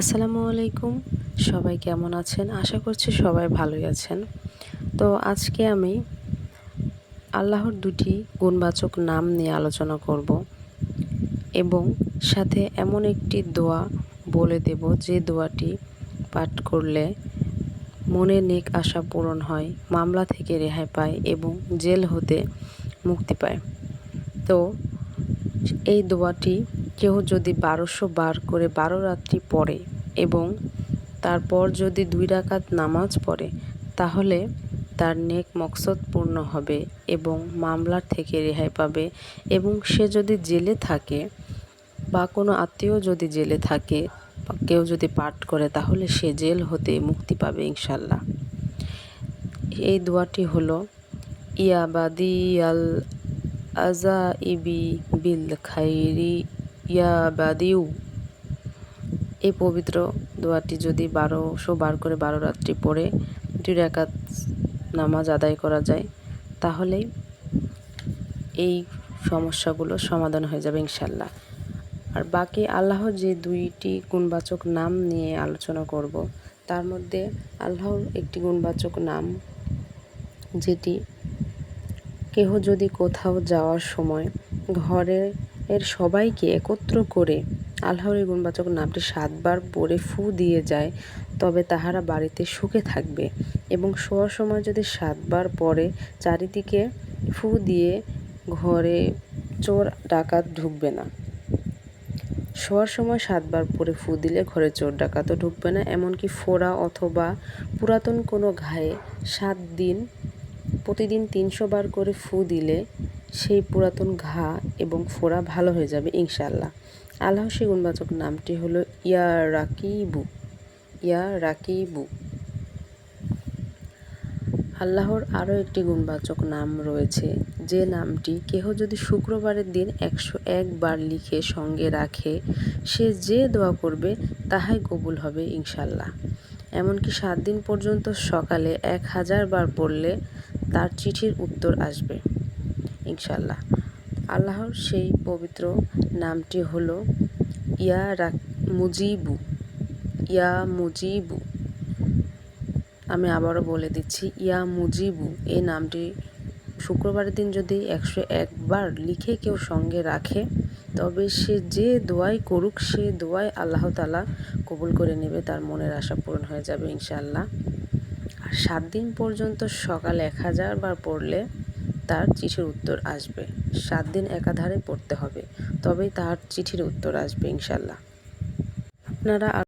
আসসালামু আলাইকুম। সবাই কেমন আছেন? আশা করছি সবাই ভালোই আছেন। তো আজকে আমি আল্লাহর দুটি গুণবাচক নাম নিয়ে আলোচনা করব এবং সাথে এমন একটি দোয়া বলে দেব যে দোয়াটি পাঠ করলে মনে নেক আশা পূরণ হয়, মামলা থেকে রেহাই পায় এবং জেল হতে মুক্তি পায়। তো এই দোয়াটি কেউ যদি বারোশো বার করে বারো রাত্রি পড়ে এবং তারপর যদি দুই রাকাত নামাজ পড়ে, তাহলে তার নেক মকসদ পূর্ণ হবে এবং মামলার থেকে রেহাই পাবে এবং সে যদি জেলে থাকে বা কোনো আত্মীয় যদি জেলে থাকে কেউ যদি পাঠ করে, তাহলে সে জেল হতে মুক্তি পাবে ইনশাল্লাহ। এই দোয়াটি হলো ইয়াবাদি আল আজা ইবি বিল খাইরি ইয়াবাদিউ এই পবিত্র দোয়াটি যদি বারোশো বার করে বারো রাত্রি পড়ে, দুই রেখাত নামাজ আদায় করা যায় তাহলেই এই সমস্যাগুলো সমাধান হয়ে যাবে ইনশাল্লাহ আর বাকি আল্লাহ যে দুইটি গুণবাচক নাম নিয়ে আলোচনা করব, তার মধ্যে আল্লাহর একটি গুণবাচক নাম, যেটি কেহ যদি কোথাও যাওয়ার সময় ঘরের এর সবাইকে একত্র করে আল্লাহর এই গুণবাচক নামটি সাতবার পরে ফু দিয়ে যায়, তবে তাহারা বাড়িতে সুখে থাকবে। এবং শোয়ার সময় যদি সাতবার পরে চারিদিকে ফু দিয়ে ঘরে চোর ডাকাত ঢুকবে না। শোয়ার সময় সাতবার পরে ফু দিলে ঘরে চোর ডাকাতও ঢুকবে না, এমনকি ফোড়া অথবা পুরাতন কোনো ঘায়ে সাত দিন, প্রতিদিন তিনশো বার করে ফু দিলে সেই পুরাতন ঘা এবং ফোড়া ভালো হয়ে যাবে ইনশাল্লাহ আল্লাহ সেই গুণবাচক নামটি হলো ইয়া রাকিবু ইয়া রাকিবু আল্লাহর আরও একটি গুণবাচক নাম রয়েছে, যে নামটি কেহ যদি শুক্রবারের দিন একশো একবার লিখে সঙ্গে রাখে, সে যে দোয়া করবে তাহাই কবুল হবে ইনশাল্লাহ এমনকি সাত দিন পর্যন্ত সকালে এক হাজার বার পড়লে তার চিঠির উত্তর আসবে। ইনশাল্লাহ আল্লাহর সেই পবিত্র নামটি হলো ইয়া মুজিবু। ইয়া মুজিবু। আমি আবারও বলে দিচ্ছি, ইয়া মুজিবু। এই নামটি শুক্রবারের দিন যদি একশো একবার লিখে কেউ সঙ্গে রাখে, তবে সে যে দোয়াই করুক, সে দোয়াই আল্লাহ তালা কবুল করে নেবে, তার মনের আশা পূরণ হয়ে যাবে ইনশাল্লাহ আর সাত দিন পর্যন্ত সকাল এক হাজার বার পড়লে তার চিঠির উত্তর আসবে। সাত দিন একাধারে পড়তে হবে, তবেই তার চিঠির উত্তর আসবে ইনশাল্লাহ। আপনারা